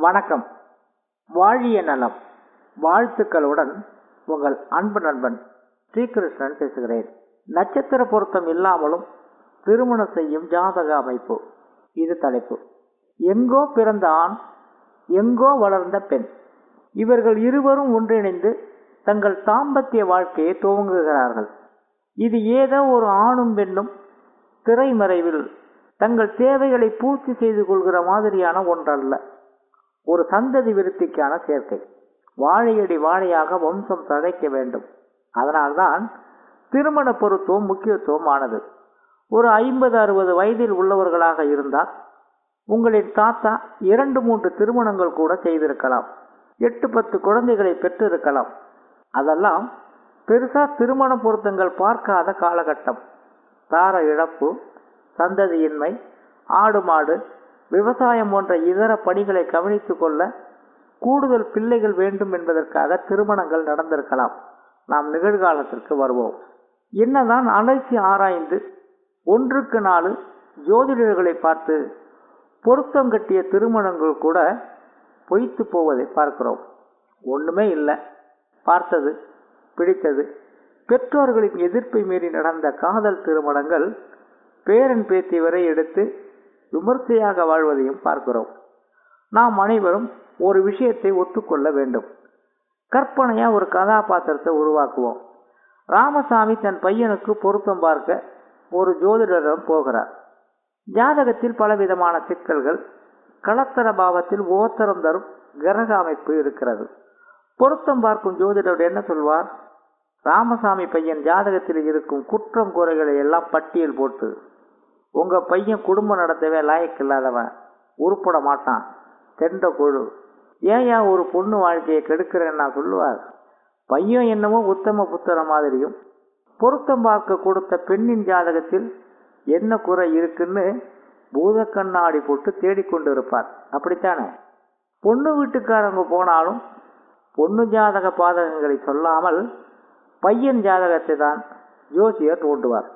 வணக்கம். வாழிய நலம். வாழ்த்துக்களுடன் உங்கள் அன்பு நண்பன் ஸ்ரீகிருஷ்ணன் பேசுகிறேன். நட்சத்திர பொருத்தம் இல்லாமலும் திருமணம் செய்யும் ஜாதக அமைப்பு. இது தலைப்பு. எங்கோ பிறந்த ஆண் எங்கோ வளர்ந்த பெண். இவர்கள் இருவரும் ஒன்றிணைந்து தங்கள் தாம்பத்திய வாழ்க்கையை துவங்குகிறார்கள். இது ஏதோ ஒரு ஆணும் பெண்ணும் திரைமறைவில் தங்கள் தேவைகளை பூர்த்தி செய்து கொள்கிற மாதிரியான ஒன்றல்ல. ஒரு சந்ததி விருத்திக்கான சேர்க்கை. வாழையடி வாழையாக வம்சம் தழைக்க வேண்டும். அதனால்தான் திருமண பொருத்துவம் முக்கியத்துவம் ஆனது ஒரு ஐம்பது அறுபது வயதில் உள்ளவர்களாக இருந்தால் உங்களின் தாத்தா இரண்டு மூன்று திருமணங்கள் கூட செய்திருக்கலாம். எட்டு பத்து குழந்தைகளை பெற்றிருக்கலாம். அதெல்லாம் பெருசா திருமண பொருத்தங்கள் பார்க்காத காலகட்டம். தார இழப்பு சந்ததியின்மை ஆடு மாடு விவசாயம் போன்ற இதர பணிகளை கவனித்துக் கொள்ள கூடுதல் பிள்ளைகள் வேண்டும் என்பதற்காக திருமணங்கள் நடந்திருக்கலாம். நாம் நிகழ்காலத்திற்கு வருவோம். என்னதான் அலசி ஆராய்ந்து ஒன்றுக்கு நாலு ஜோதிடர்களை பார்த்து பொருத்தம் கட்டிய திருமணங்கள் கூட பொய்த்து போவதை பார்க்கிறோம். ஒன்றுமே இல்லை. பார்த்தது பிடித்தது. பெற்றோர்களின் எதிர்ப்பை மீறி நடந்த காதல் திருமணங்கள் பேரன் பேத்தி வரை எடுத்து விமர்சையாக வாழ்வதையும் பார்க்கிறோம். நாம் அனைவரும் ஒரு விஷயத்தை ஒத்துக்கொள்ள வேண்டும். கற்பனையா ஒரு கதாபாத்திரத்தை உருவாக்குவோம். ராமசாமி தன் பையனுக்கு பொருத்தம் பார்க்க ஒரு ஜோதிடரிடம் போகிறார். ஜாதகத்தில் பலவிதமான சிக்கல்கள் களத்தர பாவத்தில் ஓத்தரம் தரும் கிரக அமைப்பு இருக்கிறது. பொருத்தம் பார்க்கும் ஜோதிடர் என்ன சொல்வார்? ராமசாமி பையன் ஜாதகத்தில் இருக்கும் குற்றம் குறைகளை எல்லாம் பட்டியல் போட்டு உங்கள் பையன் குடும்பம் நடத்தவே லாயக்கு இல்லாதவன் உருப்பட மாட்டான். தெண்ட குழு. ஏன் ஒரு பொண்ணு வாழ்க்கையை கெடுக்கிறேன்னு நான் சொல்லுவார்? பையன் என்னமோ உத்தம புத்திர மாதிரியும் பொருத்தம் பார்க்க கொடுத்த பெண்ணின் ஜாதகத்தில் என்ன குறை இருக்குன்னு பூத கண்ணாடி போட்டு தேடிக்கொண்டு இருப்பார் அப்படித்தானே? பொண்ணு வீட்டுக்காரங்க போனாலும் பொண்ணு ஜாதக பாதகங்களை சொல்லாமல் பையன் ஜாதகத்தை தான் ஜோசியர் தோண்டுவார்.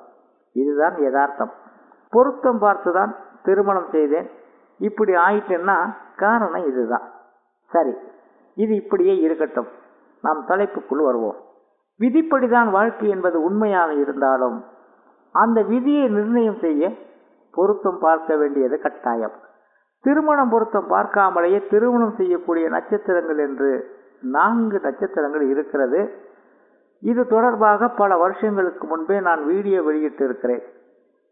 இதுதான் யதார்த்தம். பொருத்தம் பார்த்து தான் திருமணம் செய்தேன். இப்படி ஆயிட்டுன்னா காரணம் இதுதான். சரி இது இப்படியே இருக்கட்டும். நாம் தலைப்புக்குள் வருவோம். விதிப்படிதான் வாழ்க்கை என்பது உண்மையாக இருந்தாலும் அந்த விதியை நிர்ணயம் செய்ய பொருத்தம் பார்க்க வேண்டியது கட்டாயம். திருமணம் பொருத்தம் பார்க்காமலேயே திருமணம் செய்யக்கூடிய நட்சத்திரங்கள் என்று நான்கு நட்சத்திரங்கள் இருக்கிறது. இது தொடர்பாக பல வருஷங்களுக்கு முன்பே நான் வீடியோ வெளியிட்டு இருக்கிறேன்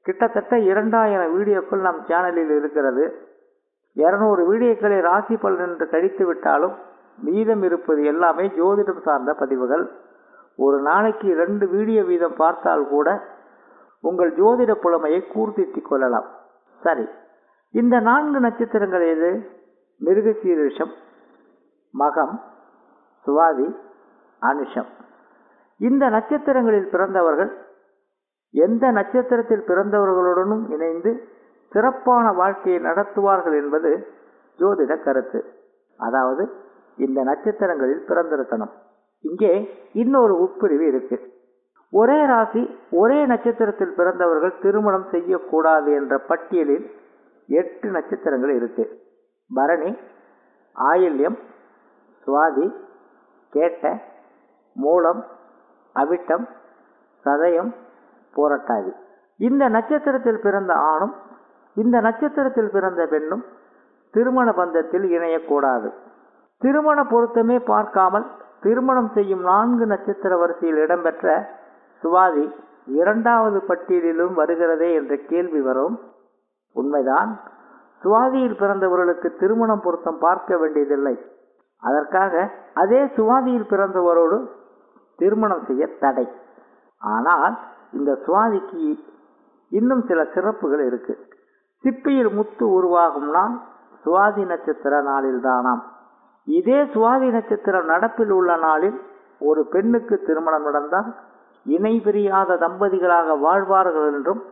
கிட்டத்தட்ட இரண்டாயிரம் வீடியோக்கள் நம் சேனலில் இருக்கிறது. இருநூறு வீடியோக்களை ராசி பலன் என்று கழித்து விட்டாலும் மீதம் இருப்பது எல்லாமே ஜோதிடம் சார்ந்த பதிவுகள். ஒரு நாளைக்கு ரெண்டு வீடியோ வீதம் பார்த்தால் கூட உங்கள் ஜோதிட புலமையை கூர்த்தித்தி கொள்ளலாம். சரி இந்த நான்கு நட்சத்திரங்கள் எது? மிருகசீரிஷம் மகம் சுவாதி அனுஷம். இந்த நட்சத்திரங்களில் பிறந்தவர்கள் எந்த நட்சத்திரத்தில் பிறந்தவர்களுடனும் இணைந்து சிறப்பான வாழ்க்கையை நடத்துவார்கள் என்பது ஜோதிட கருத்து. அதாவது இந்த நட்சத்திரங்களில் பிறந்திருக்கணும் இங்கே இன்னொரு உட்பிரிவு இருக்கு. ஒரே ராசி ஒரே நட்சத்திரத்தில் பிறந்தவர்கள் திருமணம் செய்யக்கூடாது என்ற பட்டியலில் எட்டு நட்சத்திரங்கள் இருக்கு. பரணி ஆயில்யம் சுவாதி கேட்ட மூலம் அவிட்டம் சதயம் போராட்டாதி இந்த நட்சத்திரத்தில் பிறந்த ஆணும் இந்த நட்சத்திரத்தில் பிறந்த பெண்ணும் திருமண பந்தத்தில் இணையக்கூடாது. திருமண பொருத்தமே பார்க்காமல் திருமணம் செய்யும் நான்கு நட்சத்திர வரிசையில் இடம்பெற்ற சுவாதி இரண்டாவது பட்டியலிலும் வருகிறதே என்ற கேள்வி வரும். உண்மைதான். சுவாதியில் பிறந்தவர்களுக்கு திருமணம் பொருத்தம் பார்க்க வேண்டியதில்லை. அதற்காக அதே சுவாதியில் பிறந்தவரோடு திருமணம் செய்ய தடை. ஆனால் இந்த சுவாதிக்கு இன்னும் சில சிறப்புகள் இருக்கு. சிப்பியில் முத்து உருவாகும்னா சுவாதி நட்சத்திர நாளில் தானாம். இதே சுவாதி நட்சத்திரம் நடப்பில் உள்ள நாளில் ஒரு பெண்ணுக்கு திருமணம் நடந்தால் இணை பிரியாத தம்பதிகளாக வாழ்வார்கள் என்றும்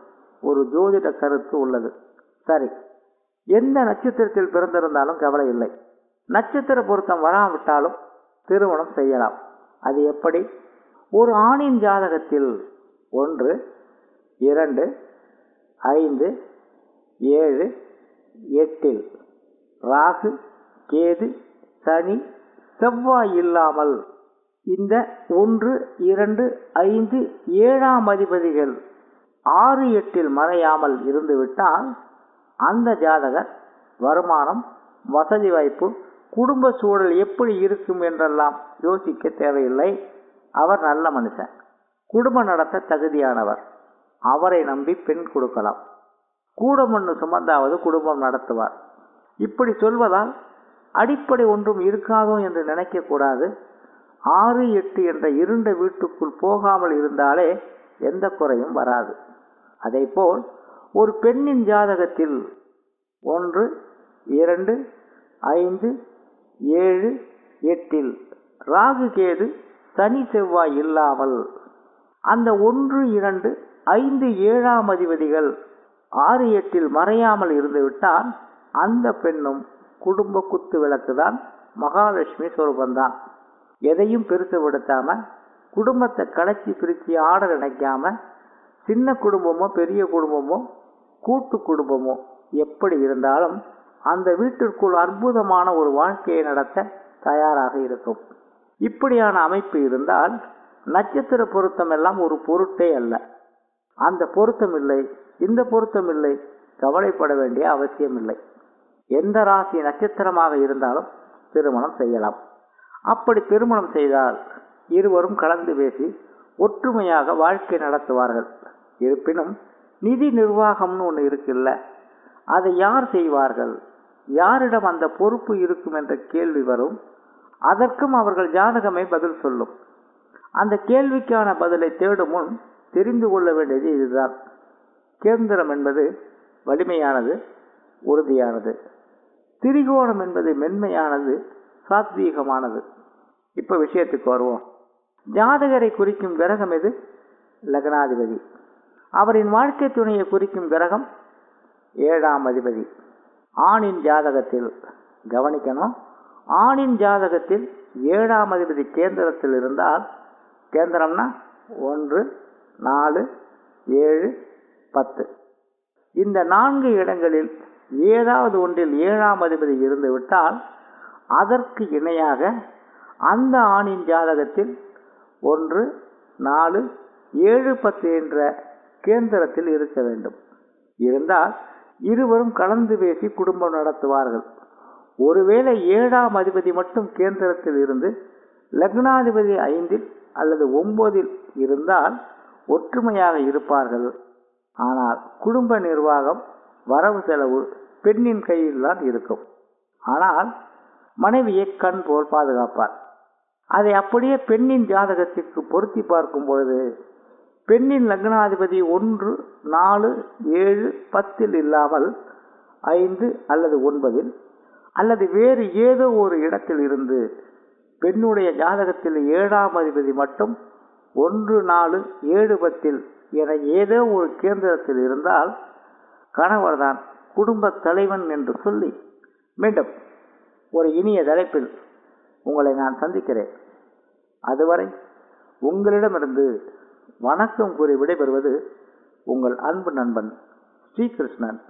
ஒரு ஜோதிட கருத்து உள்ளது. சரி எந்த நட்சத்திரத்தில் பிறந்திருந்தாலும் கவலை இல்லை. நட்சத்திர பொருத்தம் வராவிட்டாலும் திருமணம் செய்யலாம். அது எப்படி? ஒரு ஆணின் ஜாதகத்தில் ஒன்று இரண்டு ஐந்து ஏழு எட்டில். ராகு கேது சனி செவ்வாய் இல்லாமல் இந்த ஒன்று இரண்டு ஐந்து ஏழாம் அதிபதிகள் ஆறு எட்டில் மறையாமல் இருந்துவிட்டால் அந்த ஜாதகர் வருமானம் வசதி வாய்ப்பு குடும்ப சூழல் எப்படி இருக்கும் என்றெல்லாம் யோசிக்க தேவையில்லை. அவர் நல்ல மனுஷன். குடும்பம் நடத்த தகுதியானவர். அவரை நம்பி பெண் கொடுக்கலாம். கூட மண்ணு சுமந்தாவது குடும்பம் நடத்துவார். இப்படி சொல்வதால் அடிப்படை ஒன்றும் இருக்காதோ என்று நினைக்கக்கூடாது. ஆறு எட்டு என்ற இருண்ட வீட்டுக்குள் போகாமல் இருந்தாலே எந்த குறையும் வராது. அதேபோல் ஒரு பெண்ணின் ஜாதகத்தில் ஒன்று இரண்டு ஐந்து ஏழு எட்டில் ராகு கேது சனி செவ்வாய் இல்லாமல் அந்த ஒன்று இரண்டு ஐந்து ஏழாம் அதிபதிகள் ஆறு எட்டில் மறையாமல் இருந்துவிட்டால் அந்த பெண்ணும் குடும்ப குத்து விளக்குதான் மகாலட்சுமி சொரூபந்தான் எதையும் பெருசுபடுத்தாம குடும்பத்தை கடைச்சி பிரித்து ஆட நினைக்காம சின்ன குடும்பமோ பெரிய குடும்பமோ கூட்டு குடும்பமோ எப்படி இருந்தாலும் அந்த வீட்டிற்குள் அற்புதமான ஒரு வாழ்க்கையை நடத்த தயாராக இருக்கும். இப்படியான அமைப்பு இருந்தால் நட்சத்திர பொருத்தம் எல்லாம் ஒரு பொருட்டே அல்ல. அந்த பொருத்தம் இல்லை இந்த பொருத்தம் இல்லை கவலைப்பட வேண்டிய அவசியம் இல்லை. எந்த ராசி நட்சத்திரமாக இருந்தாலும் திருமணம் செய்யலாம். அப்படி திருமணம் செய்தால் இருவரும் கலந்து பேசி ஒற்றுமையாக வாழ்க்கை நடத்துவார்கள். இருப்பினும் நிதி நிர்வாகம்னு ஒன்று இருக்குல்ல அதை யார் செய்வார்கள்? யாரிடம் அந்த பொறுப்பு இருக்கும் என்ற கேள்வி வரும். அதற்கும் அவர்கள் ஜாதகமே பதில் சொல்லும். அந்த கேள்விக்கான பதிலை தேடும் முன் தெரிந்து கொள்ள வேண்டியது இதுதான். கேந்திரம் என்பது வலிமையானது உறுதியானது. திரிகோணம் என்பது மென்மையானது சாத்வீகமானது. இப்போ விஷயத்துக்கு வருவோம். ஜாதகரை குறிக்கும் கிரகம் எது? லக்னாதிபதி. அவரின் வாழ்க்கை துணையை குறிக்கும் கிரகம் ஏழாம் அதிபதி. ஆணின் ஜாதகத்தில் கவனிக்கணும். ஆணின் ஜாதகத்தில் ஏழாம் அதிபதி கேந்திரத்தில் இருந்தால் கேந்திரம்னா ஒன்று நாலு ஏழு பத்து. இந்த நான்கு இடங்களில் ஏதாவது ஒன்றில் ஏழாம் அதிபதி இருந்துவிட்டால் அதற்கு இணையாக அந்த ஆணின் ஜாதகத்தில் ஒன்று நாலு ஏழு பத்து என்ற கேந்திரத்தில் இருக்க வேண்டும். இருந்தால் இருவரும் கலந்து பேசி குடும்பம் நடத்துவார்கள். ஒருவேளை ஏழாம் அதிபதி மட்டும் கேந்திரத்தில் இருந்து லக்னாதிபதி ஐந்தில் அல்லது ஒன்பதில் இருந்தால் ஒற்றுமையாக இருப்பார்கள். ஆனால் குடும்ப நிர்வாகம் வரவு செலவு பெண்ணின் கையில் தான் இருக்கும். ஆனால் மனைவியை கண் போல் பாதுகாப்பார். அதை அப்படியே பெண்ணின் ஜாதகத்திற்கு பொருத்தி பார்க்கும் பொழுது பெண்ணின் லக்னாதிபதி ஒன்று நாலு ஏழு பத்தில் இல்லாமல் ஐந்து அல்லது ஒன்பதில் அல்லது வேறு ஏதோ ஒரு இடத்தில் இருந்து பெண்ணுடைய ஜாதகத்தில் ஏழாம் அதிபதி மட்டும் ஒன்று நாலு ஏழு பத்தில் என ஏதோ ஒரு கேந்திரத்தில் இருந்தால் கணவர்தான் குடும்ப தலைவன் என்று சொல்லி மீண்டும் ஒரு இனிய தலைப்பில் உங்களை நான் சந்திக்கிறேன். அதுவரை உங்களிடமிருந்து வணக்கம் கூறி விடைபெறுவது உங்கள் அன்பு நண்பன் ஸ்ரீகிருஷ்ணன்